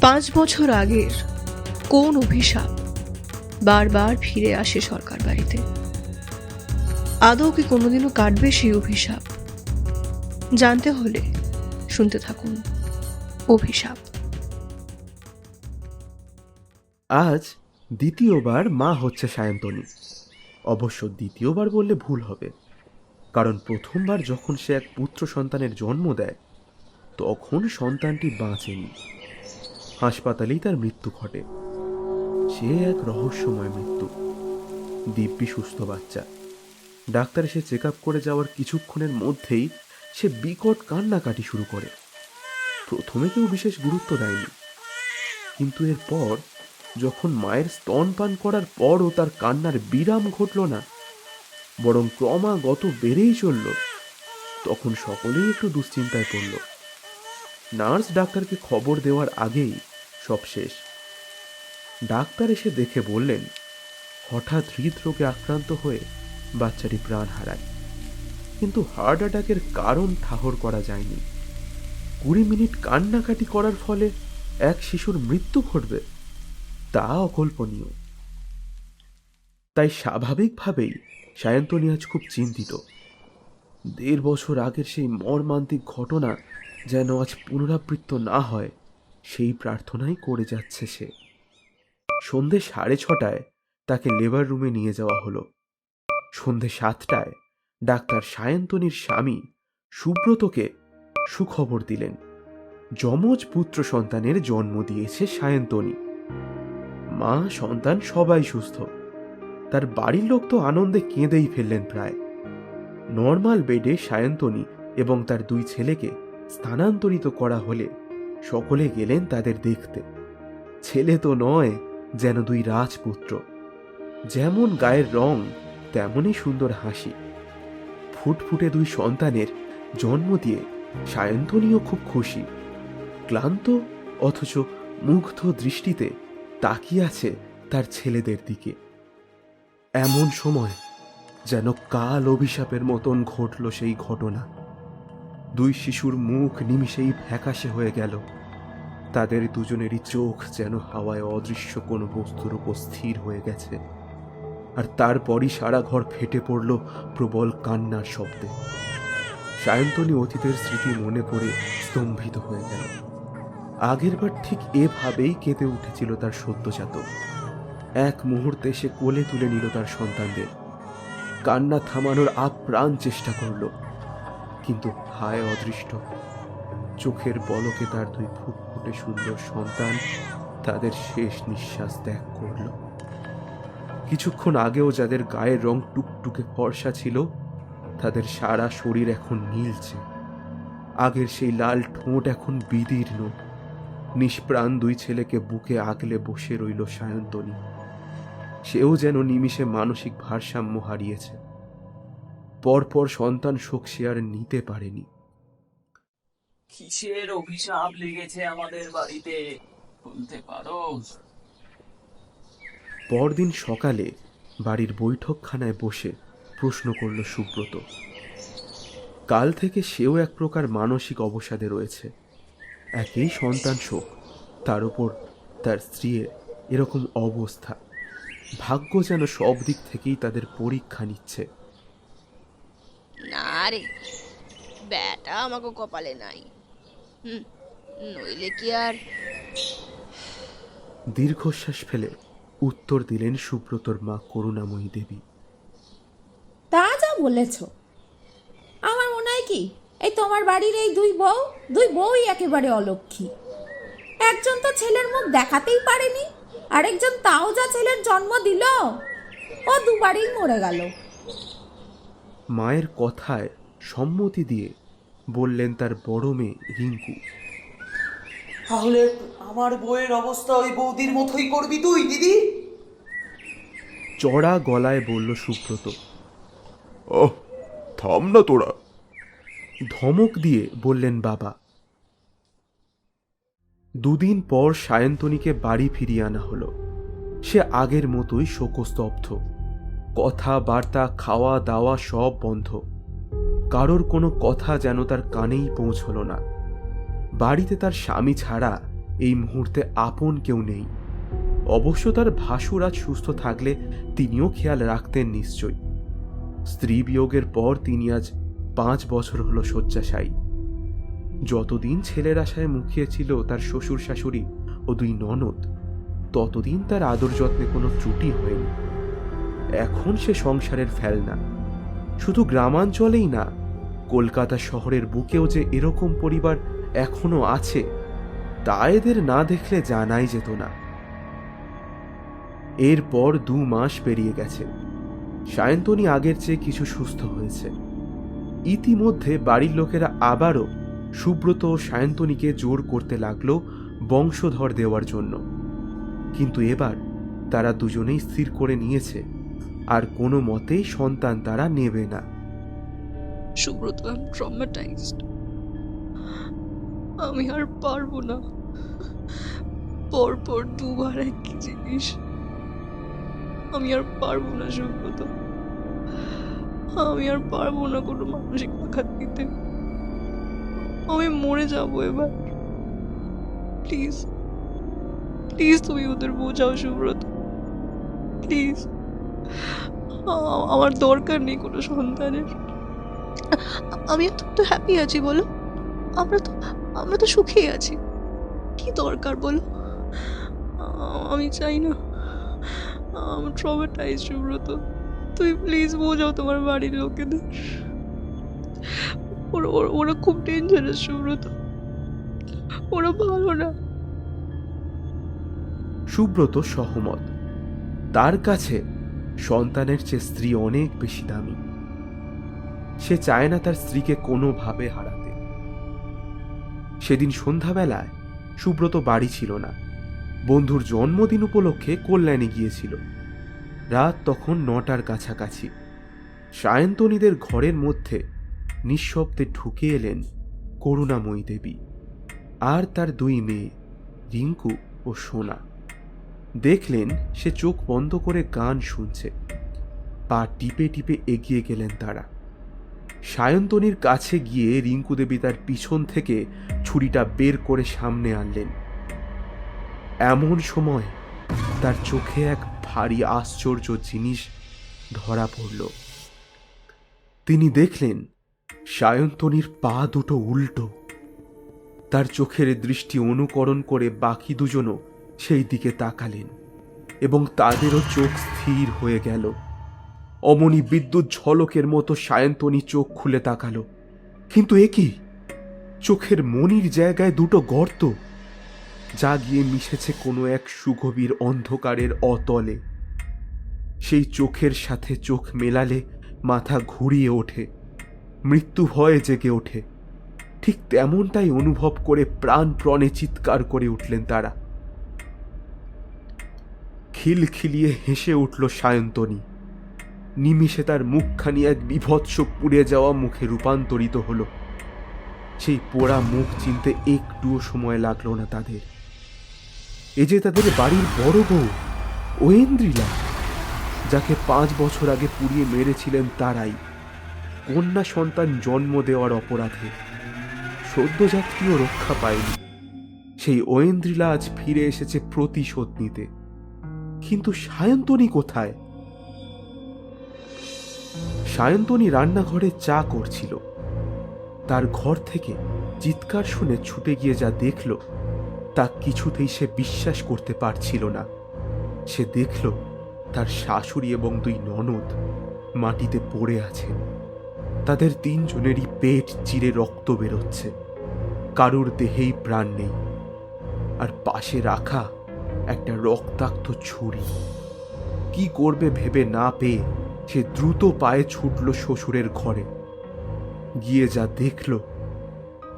পাঁচ বছর আগের কোন অভিশাপ বারবার ফিরে আসে সরকার বাড়িতে? আদৌ কি কোনোদিনও কাটবে সেই অভিশাপ? জানতে হলে শুনতে থাকুন অভিশাপ। আজ দ্বিতীয়বার মা হচ্ছে সায়ন্তনী। অবশ্য দ্বিতীয়বার বললে ভুল হবে। কারণ প্রথমবার যখন সে এক পুত্র সন্তানের জন্ম দেয়, তখন সন্তানটি বাঁচেনি। হাসপাতালেই তার মৃত্যু ঘটে। সে এক রহস্যময় মৃত্যু। দিব্যি সুস্থ বাচ্চা। ডাক্তার এসে চেক আপ করে যাওয়ার কিছুক্ষণের মধ্যেই সে বিকট কান্নাকাটি শুরু করে। প্রথমে কেউ বিশেষ গুরুত্ব দেয়নি। কিন্তু এরপর, যখন মায়ের স্তনপান করার পরও তার কান্নার বিরাম ঘটল না, বরং ক্রমাগত বেড়েই চলল, তখন সকলেই একটু দুশ্চিন্তায় পড়ল। নার্স ডাক্তারকে খবর দেওয়ার আগেই সব শেষ ডাক্তার এসে দেখে বললেন, হঠাৎ হৃদরোগে আক্রান্ত হয়ে বাচ্চাটি প্রাণ হারায়। কিন্তু হার্ট অ্যাটাকের কারণ ঠাহর করা যায়নি। কুড়ি মিনিট কান্নাকাটি করার ফলে এক শিশুর মৃত্যু ঘটবে, তা অকল্পনীয়। তাই স্বাভাবিকভাবেই সায়ন্তনী আজ খুব চিন্তিত। দেড় বছর আগের সেই মর্মান্তিক ঘটনা যেন আজ পুনরাবৃত্ত না হয়। সেই প্রার্থনাই করে যাচ্ছে সে। সন্ধে সাড়ে ছটায় তাকে লেবার রুমে নিয়ে যাওয়া হলো। সন্ধে সাতটায় ডাক্তার সায়ন্তনীর স্বামী সুব্রতকে সুখবর দিলেন। যমজ পুত্র সন্তানের জন্ম দিয়েছে সায়ন্তনী। মা সন্তান সবাই সুস্থ। তার বাড়ির লোক তো আনন্দে কেঁদেই ফেললেন প্রায়। নর্মাল বেডে সায়ন্তনী এবং তার দুই ছেলেকে স্থানান্তরিত করা হলে সকলে গেলেন তাদের দেখতে। ছেলে তো নয়, যেন দুই রাজপুত্র। যেমন গায়ের রং, তেমনই সুন্দর হাসি। ফুটফুটে দুই সন্তানের জন্ম দিয়ে সায়ন্তনীও খুব খুশি। ক্লান্ত অথচ মুগ্ধ দৃষ্টিতে তাকিয়ে আছে তার ছেলেদের দিকে। এমন সময় যেন কাল অভিশাপের মতন ঘটল সেই ঘটনা। দুই শিশুর মুখ নিমিষেই ফ্যাকাশে হয়ে গেল। তাদের দুজনেরই চোখ যেন হাওয়ায় অদৃশ্য কোনো বস্তুর উপর স্থির হয়ে গেছে। আর তারপরই সারা ঘর ফেটে পড়ল প্রবল কান্নার শব্দে। সায়ন্তনী অতীতের স্মৃতি মনে করে স্তম্ভিত হয়ে গেল। আগেরবার ঠিক এভাবেই কেঁদে উঠেছিল তার সদ্যজাত এক মুহূর্তে সে কোলে তুলে নিল তার সন্তানদের। কান্না থামানোর আপ্রাণ চেষ্টা করল। কিন্তু হায় অদৃষ্ট! চোখের পলকে তার দুই ফুটফুটে সুন্দর সন্তান তাদের শেষ নিঃশ্বাস ত্যাগ করল। কিছুক্ষণ আগেও যাদের গায়ের রং টুকটুকে ফর্সা ছিল, তাদের সারা শরীর এখন নীলছে আগের সেই লাল ঠোঁট এখন বিদীর্ণ। নিষ্প্রাণ দুই ছেলেকে বুকে আগলে বসে রইল সায়ন্তনী। সেও যেন নিমিষে মানসিক ভারসাম্য হারিয়েছে। পরপর সন্তান শোক সে আর নিতে পারেনি। কিসের অভিশাপ লেগেছে আমাদের বাড়িতে? বলতে পারো পরদিন সকালে বাড়ির বৈঠকখানায় বসে প্রশ্ন করল সুব্রত। কাল থেকে সেও এক প্রকার মানসিক অবসাদে রয়েছে। একই সন্তান শোক তার উপর তার স্ত্রীর এরকম অবস্থা। ভাগ্য যেন সব দিক থেকেই তাদের পরীক্ষা নিচ্ছে। না রে ব্যাটা আমাকে কপালে নাই। নইলে কি আর? দীর্ঘশ্বাস ফেলে উত্তর দিলেন সুব্রতর মা করুণাময়ী দেবী। তা যা বলেছ। আমার মনে হয় কি এই তোমার বাড়ির এই দুই বউ দুই বউই একেবারে অলক্ষী। একজন তো ছেলের মুখ দেখাতেই পারেনি আরেকজন তাও যা ছেলের জন্ম দিল ও দুবারই মরে গেল। মায়ের কথায় সম্মতি দিয়ে বললেন তার বড় মেয়ে রিঙ্কু। তাহলে আমার বইয়ের অবস্থা ওই বৌদির মতোই করবি তুই দিদি? চড়া গলায় বলল সুব্রত। ওহ থাম না তোরা। ধমক দিয়ে বললেন বাবা। দুদিন পর সায়ন্তনীকে বাড়ি ফিরিয়ে আনা হলো। সে আগের মতোই শোকস্তব্ধ। কথাবার্তা খাওয়া দাওয়া সব বন্ধ। কারোর কোনো কথা যেন তার কানেই পৌঁছল না। বাড়িতে তার স্বামী ছাড়া এই মুহূর্তে আপন কেউ নেই। অবশ্য তার ভাসুর আজ সুস্থ থাকলে তিনিও খেয়াল রাখতেন নিশ্চয় স্ত্রী বিয়োগের পর তিনি আজ পাঁচ বছর হলো শয্যাশায়ী। যতদিন ছেলের আশায় মুখিয়ে ছিল তার শ্বশুর শাশুড়ি ও দুই ননদ, ততদিন তার আদর যত্নে কোনো ত্রুটি হয়নি। এখন সে সংসারের ফেলনা। শুধু গ্রামাঞ্চলেই না কলকাতা শহরের বুকেও যে এরকম পরিবার এখনও আছে, তা এদের না দেখলে জানাই যেত না। এরপর দু মাস পেরিয়ে গেছে। সায়ন্তনী আগের চেয়ে কিছু সুস্থ হয়েছে। ইতিমধ্যে বাড়ির লোকেরা আবারও সুব্রত সায়ন্তনীকে জোর করতে লাগল বংশধর দেওয়ার জন্য। কিন্তু এবার তারা দুজনেই স্থির করে নিয়েছে, আর কোনো মতেই সন্তান তারা নেবে না। সুব্রত আই এম ট্রমাটাইজড আমি আর পারব না। পরপর দুবার একই জিনিস। আমি আর পারব না সুব্রত। আমি আর পারব না কোনো মানসিক আঘাত দিতে। আমি মরে যাব এবার। প্লিজ প্লিজ তুমি ওদের বোঝাও সুব্রত। প্লিজ, আমার দরকার নেই কোনো সন্তানের। আমি তো হ্যাপি আছি বলো আমরা তো আমরা তো সুখী আছি। কি দরকার বলো আমি চাই না। আমি ট্রমাটাইজ সুব্রত তুই প্লিজ বোঝাও তোমার বাড়ির লোকেদের। ওরা- ওরা খুব ডেঞ্জারাস সুব্রত ওরা ভালো না। সুব্রত সহমত। তার কাছে সন্তানের চেয়ে স্ত্রী অনেক বেশি দামি। সে চায় না তার স্ত্রীকে কোনোভাবে হারাতে। সেদিন সন্ধ্যাবেলায় সুব্রত বাড়ি ছিল না। বন্ধুর জন্মদিন উপলক্ষে কল্যাণী গিয়েছিল। রাত তখন নটার কাছাকাছি। সায়ন্তনীদের ঘরের মধ্যে নিঃশব্দে ঢুকে এলেন করুণাময়ী দেবী আর তার দুই মেয়ে, রিঙ্কু ও সোনা। দেখলেন সে চোখ বন্ধ করে গান শুনছে। পা টিপে টিপে এগিয়ে গেলেন তারা। সায়ন্তনীর কাছে গিয়ে রিঙ্কু দেবী তার পিছন থেকে ছুরিটা বের করে সামনে আনলেন। এমন সময় তার চোখে এক ভারী আশ্চর্য জিনিস ধরা পড়ল। তিনি দেখলেন সায়ন্তনীর পা দুটো উল্টো। তার চোখের দৃষ্টি অনুকরণ করে বাকি দুজনও সেই দিকে তাকালেন এবং তাদেরও চোখ স্থির হয়ে গেল। অমনি বিদ্যুৎ ঝলকের মতো সায়ন্তনী চোখ খুলে তাকালো। কিন্তু এ কি? চোখের মনির জায়গায় দুটো গর্ত। যা গিয়ে মিশেছে কোনো এক সুগভীর অন্ধকারের অতলে। সেই চোখের সাথে চোখ মেলালে মাথা ঘুরিয়ে ওঠে। মৃত্যু ভয়ে জেগে ওঠে। ঠিক তেমনটাই অনুভব করে প্রাণপ্রণে চিৎকার করে উঠলেন তারা। খিলখিলিয়ে হেসে উঠল সায়ন্তনী। নিমিষে তার মুখখানি এক বিভৎস পুড়ে যাওয়া মুখে রূপান্তরিত হলো। সেই পোড়া মুখ চিনতে একটুও সময় লাগল না তাদের। এ যে তাদের বাড়ির বড় বউ ঐন্দ্রিলা যাকে পাঁচ বছর আগে পুড়িয়ে মেরেছিলেন তারাই। কন্যা সন্তান জন্ম দেওয়ার অপরাধে সদ্যযাত্রীও রক্ষা পায়নি। সেই ঐন্দ্রিলা আজ ফিরে এসেছে প্রতিশোধ নিতে। কিন্তু সায়ন্তনী কোথায়? সায়ন্তনী রান্নাঘরে চা করছিল। তার ঘর থেকে চিৎকার শুনে ছুটে গিয়ে যা দেখল, তা কিছুতেই সে বিশ্বাস করতে পারছিল না। সে দেখল তার শাশুড়ি এবং দুই ননদ মাটিতে পড়ে আছেন। তাদের তিনজনেরই পেট চিরে রক্ত বেরোচ্ছে। কারুর দেহেই প্রাণ নেই। আর পাশে রাখা একটা রক্তাক্ত ছুরি। কি করবে ভেবে না পেয়ে সে দ্রুত পায়ে ছুটল শ্বশুরের ঘরে। গিয়ে যা দেখল,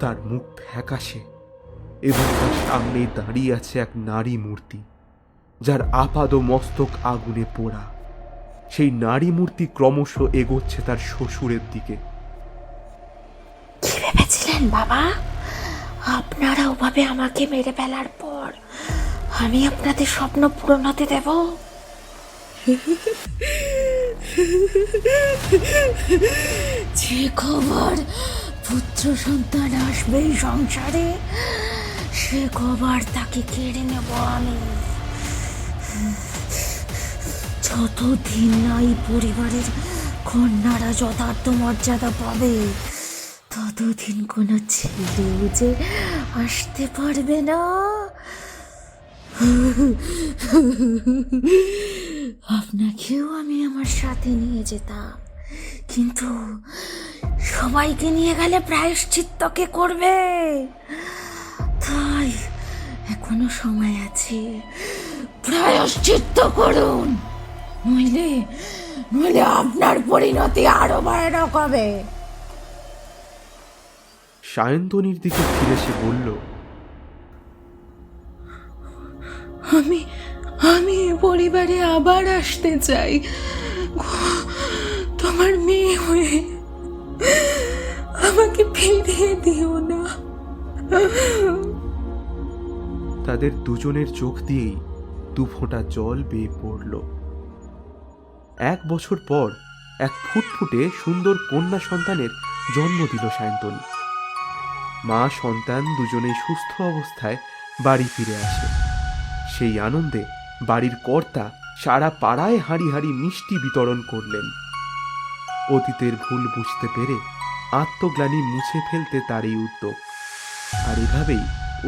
তার মুখ ফ্যাকাশে এবং তার সামনেই দাঁড়িয়ে আছে এক নারী মূর্তি, যার আপাদ মস্তক আগুনে পোড়া। সেই নারী মূর্তি ক্রমশ এগোচ্ছে তার শ্বশুরের দিকে। ভেবেছিলেন, বাবা? আপনারা ওভাবে আমাকে মেরে ফেলার পর আমি আপনাদের স্বপ্ন পূরণ হতে দেব? যে খবর পুত্র সন্তান আসবে সংসারে, সে খবর তাকে কেড়ে নেব আমি। যতদিন না এই পরিবারের কন্যারা যথার্থ মর্যাদা পাবে, ততদিন কোনো ছেলেও যে আসতে পারবে না। আপনাকেও আমি আমার সাথে নিয়ে যেতাম। কিন্তু সবাইকে নিয়ে গেলে প্রায়শ্চিত্তকে করবে। তাই এখনও সময় আছে। প্রায়শ্চিত্ত করুন। নইলে নইলে আপনার পরিণতি আরও ভয়ানক হবে। সায়ন্তনীর দিকে ফিরে সে বলল আমি আমি এ পরিবারে আবার আসতে চাই। তোমার মেয়ে হয়ে আমাকে ফিরিয়ে দিও না। তাদের দুজনের চোখ দিয়েই দু ফোঁটা জল বেয়ে পড়ল। এক বছর পর এক ফুটফুটে সুন্দর কন্যা সন্তানের জন্ম দিল সায়ন্তনী। মা সন্তান দুজনেই সুস্থ অবস্থায় বাড়ি ফিরে আসে। সেই আনন্দে বাড়ির কর্তা সারা পাড়ায় হাঁড়ি হাঁড়ি মিষ্টি বিতরণ করলেন। অতীতের ভুল বুঝতে পেরে আত্মগ্লানি মুছে ফেলতে তার এই উদ্যোগ। আর এভাবেই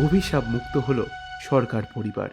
অভিশাপ মুক্ত হল সরকার পরিবার।